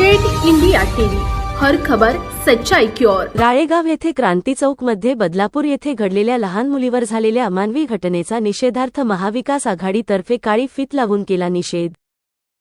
Update India TV. हर खबर सच्चाई की ओर राळेगाव येथे क्रांती चौकमध्ये बदलापूर येथे घडलेल्या लहान मुलीवर झालेल्या अमानवी घटनेचा निषेधार्थ महाविकास आघाडीतर्फे काळी फित लावून केला निषेध.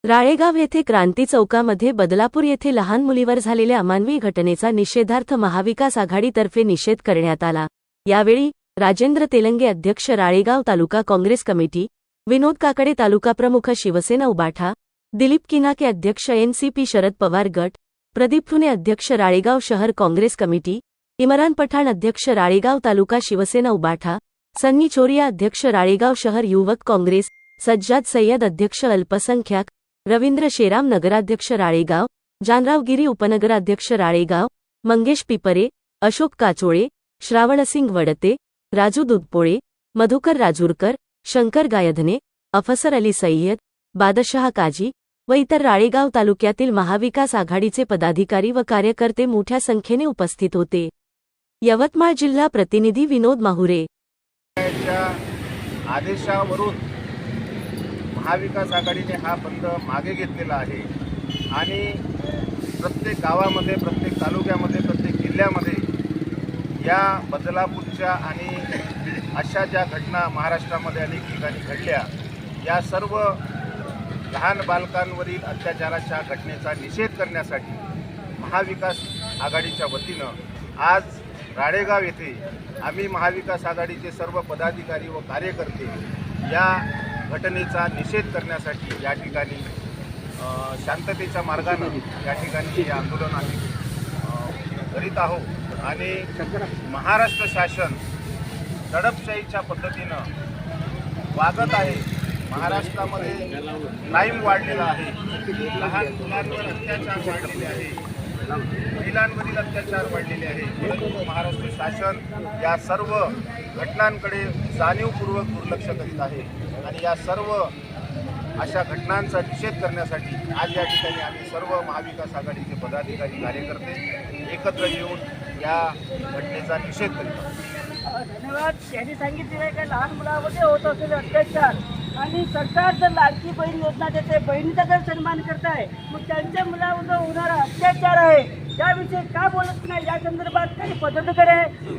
राळेगाव येथे क्रांती चौकामध्ये बदलापूर येथे लहान मुलीवर झालेल्या अमानवी घटनेचा निषेधार्थ महाविकास आघाडीतर्फे निषेध करण्यात आला. यावेळी राजेंद्र तेलंगे अध्यक्ष राळेगाव तालुका काँग्रेस कमिटी विनोद काकडे तालुका प्रमुख शिवसेना उबाठा दिलीप किना के अध्यक्ष एनसीपी शरद पवार गट, प्रदीप ठुने अध्यक्ष राळेगाव शहर काँग्रेस कमिटी, इमरान पठाण अध्यक्ष राळेगाव तालुका शिवसेना उबाठा, सन्नी चोरिया अध्यक्ष राळेगाव शहर युवक काँग्रेस, सज्जाद सय्यद अध्यक्ष अल्पसंख्याक, रवींद्र शेराम नगराध्यक्ष राळेगाव जानराव गिरी उपनगराध्यक्ष राळेगाव, मंगेश पिपरे, अशोक काचोळे, श्रावणसिंग वडते, राजू दुधपोळे, मधुकर राजूरकर, शंकर गायधने, अफसर अली सय्यद, बादशहा काजी व इतर राळेगाव तालुक्यातील महाविकास आघाडीचे पदाधिकारी व कार्यकर्ते मोठ्या संख्येने उपस्थित होते. यवतमाळ जिल्हा प्रतिनिधी विनोद माहुरे. आदेशावरून महाविकास आघाडीने हा बंद मागे घेतलेला आहे. आणि प्रत्येक गावामध्ये प्रत्येक तालुक्यामध्ये प्रत्येक जिल्ह्यामध्ये या बदलापूरच्या आणि अशा ज्या घटना महाराष्ट्रामध्ये अनेक ठिकाणी घडल्या या सर्व लहान बालकांवरील अत्याचाराच्या घटनेचा निषेध करण्यासाठी महाविकास आघाडीच्या वतीनं आज राळेगाव येथे आम्ही महाविकास आघाडीचे सर्व पदाधिकारी व कार्यकर्ते या घटनेचा निषेध करण्यासाठी या ठिकाणी शांततेच्या मार्गानं या ठिकाणी हे आंदोलन आम्ही करीत आहोत. आणि महाराष्ट्र शासन दडपशाहीच्या पद्धतीनं वागत आहे. महाराष्ट्रामध्ये क्राईम वाढलेला आहे. लहान मुलांवर अत्याचार वाढलेले आहे. महिलांवरील अत्याचार वाढलेले आहे. परंतु महाराष्ट्र शासन या सर्व घटनांकडे जाणीवपूर्वक दुर्लक्ष करीत आहे. आणि या सर्व अशा घटनांचा निषेध करण्यासाठी आज या ठिकाणी आम्ही सर्व महाविकास आघाडीचे पदाधिकारी कार्यकर्ते एकत्र येऊन या घटनेचा निषेध करीत आहोत. धन्यवाद. त्यांनी सांगितलेलं आहे का लहान मुलामध्ये होत असलेले अत्याचार आणि सरकार जर लाडकी बहीण योजना देते बहिणीचा जर सन्मान करत आहे मग त्यांच्या मुलावर होणारा अत्याचार आहे. त्याविषयी का बोलत नाही? या संदर्भात काही पद्धतकडे आहे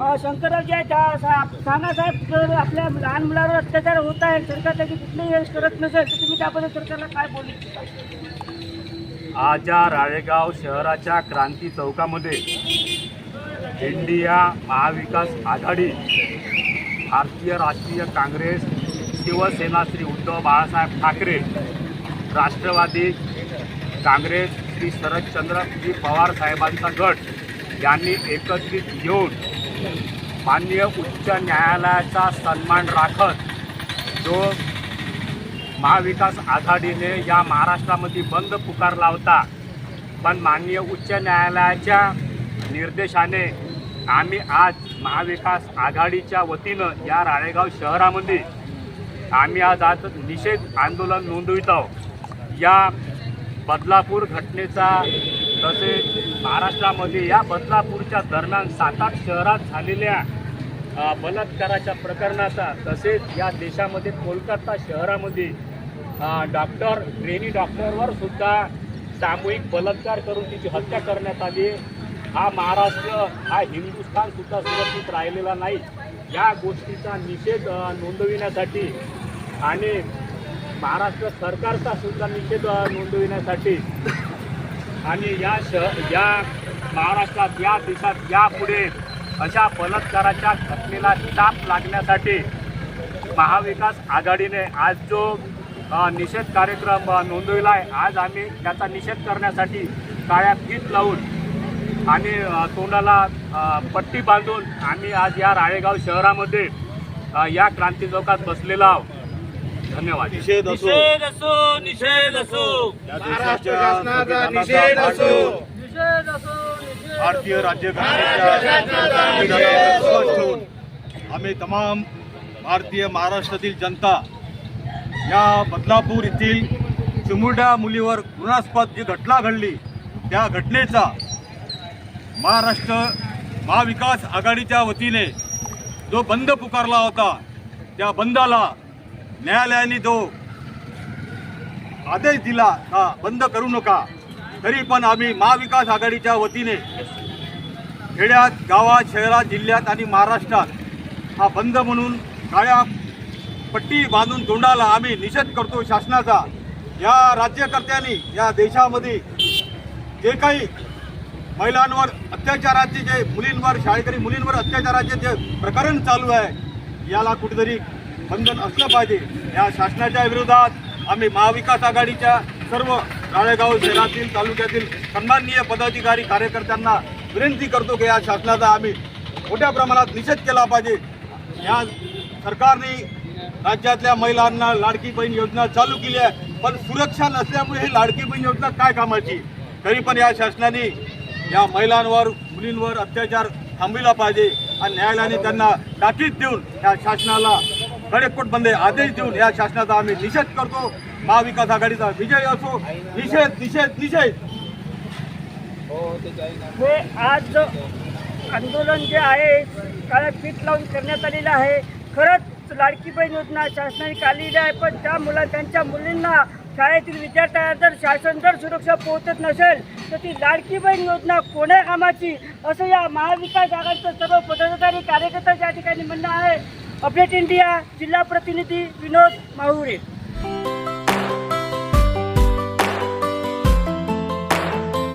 आहे त्या- साहेब जर आपल्या लहान मुलावर अत्याचार होत आहे सरकार त्याची कुठलीही यश करत नसेल तर तुम्ही त्याबद्दल सरकारला काय बोलू इच्छिता आज राळेगाव शहराच्या क्रांती चौकामध्ये इंडिया महाविकास आघाडी भारतीय राष्ट्रीय काँग्रेस शिवसेना श्री उद्धव बाळासाहेब ठाकरे राष्ट्रवादी काँग्रेस श्री शरदचंद्र जी पवार साहेबांचा गट यांनी एकत्रित येऊन माननीय उच्च न्यायालयाचा सन्मान राखत जो महाविकास आघाडीने या महाराष्ट्रामध्ये बंद पुकारला होता. पण माननीय उच्च न्यायालयाच्या निर्देशाने आम्ही आज महाविकास आघाडीच्या वतीनं या राळेगाव शहरामध्ये आम्ही आज आज निषेध आंदोलन नोंदवित आहोत. या बदलापूर घटनेचा तसेच महाराष्ट्रामध्ये या बदलापूरच्या दरम्यान सात आठ शहरात झालेल्या बलात्काराच्या प्रकरणाचा तसेच या देशामध्ये कोलकाता शहरामध्ये डॉक्टर ट्रेनी डॉक्टरवर सुद्धा सामूहिक बलात्कार करून तिची हत्या करण्यात आली हा महाराष्ट्र हा हिंदुस्थान सुद्धा सुरक्षित राहिलेला नाही. या गोष्टीचा निषेध नोंदविण्यासाठी आणि महाराष्ट्र सरकारचा सुद्धा निषेध नोंदविण्यासाठी आणि या शह या महाराष्ट्रात या देशात यापुढे अशा बलात्काराच्या घटनेला चाप लागण्यासाठी महाविकास आघाडीने आज जो निषेध कार्यक्रम नोंदविला आहे आज आम्ही त्याचा निषेध करण्यासाठी काळ्या फीत लावून आणि तोंडाला पट्टी बांधून आम्ही आज या राळेगाव शहरामध्ये या क्रांती चौकात बसलेलो आहोत. धन्यवाद. निषेध असो. निषेध असो निषेध असो. महाराष्ट्र शासनाचा निषेध असो. निषेध असो निषेध भारतीय राज्य ठेवून आम्ही तमाम भारतीय महाराष्ट्रातील जनता या बदलापूर येथील चिमुरड्या मुलीवर घृणास्पद जी घटना घडली त्या घटनेचा महाराष्ट्र महाविकास आघाडीच्या वतीने जो बंद पुकारला होता त्या बंदाला न्यायालयाने जो आदेश दिला का बंद करू नका तरी पण आम्ही महाविकास आघाडीच्या वतीने खेड्यात गावात शहरात जिल्ह्यात आणि महाराष्ट्रात हा बंद म्हणून काळ्या पट्टी बांधून तोंडाला आम्ही निषेध करतो शासनाचा. या राज्यकर्त्यांनी या देशामध्ये जे काही महिलांवर अत्याचाराचे जे मुलींवर शाळेकरी मुलींवर अत्याचाराचे जे प्रकरण चालू आहे याला कुठेतरी बंधन असलं पाहिजे. या शासनाच्या विरोधात आम्ही महाविकास आघाडीच्या सर्व राळेगाव शहरातील तालुक्यातील सन्माननीय पदाधिकारी कार्यकर्त्यांना विनंती करतो की या शासनाचा आम्ही मोठ्या प्रमाणात निषेध केला पाहिजे. या सरकारने राज्यातल्या महिलांना लाडकी बहीण योजना चालू केली आहे पण सुरक्षा नसल्यामुळे ही लाडकी बहीण योजना काय कामाची? तरी पण या शासनाने या महिलांवर मुलींवर अत्याचार थांबविला पाहिजे आणि न्यायालयाने त्यांना ताकीद देऊन या शासनाला कडेकोटबंदे आदेश देऊन या शासनाचा आम्ही निषेध करतो. महाविकास आघाडीचा विजय असो निषेध निषेध निषेध. हे आज जो आंदोलन जे आहे काळ्या पीठ लावून करण्यात आलेलं आहे. खरंच लाडकी बहीण योजना शासनाने काढलेली आहे पण त्या मुला त्यांच्या मुलींना शाळेतील विद्यार्थ्यांना जर शासन जर सुरक्षा पोहोचत नसेल तर ती लाडकी बहीण योजना कोण्या कामाची? असं या महाविकास आघाडीचं सर्व पदाधिकारी कार्यकर्ता या ठिकाणी म्हणणं आहे. अपडेट इंडिया जिल्हा प्रतिनिधी विनोद माहुरे.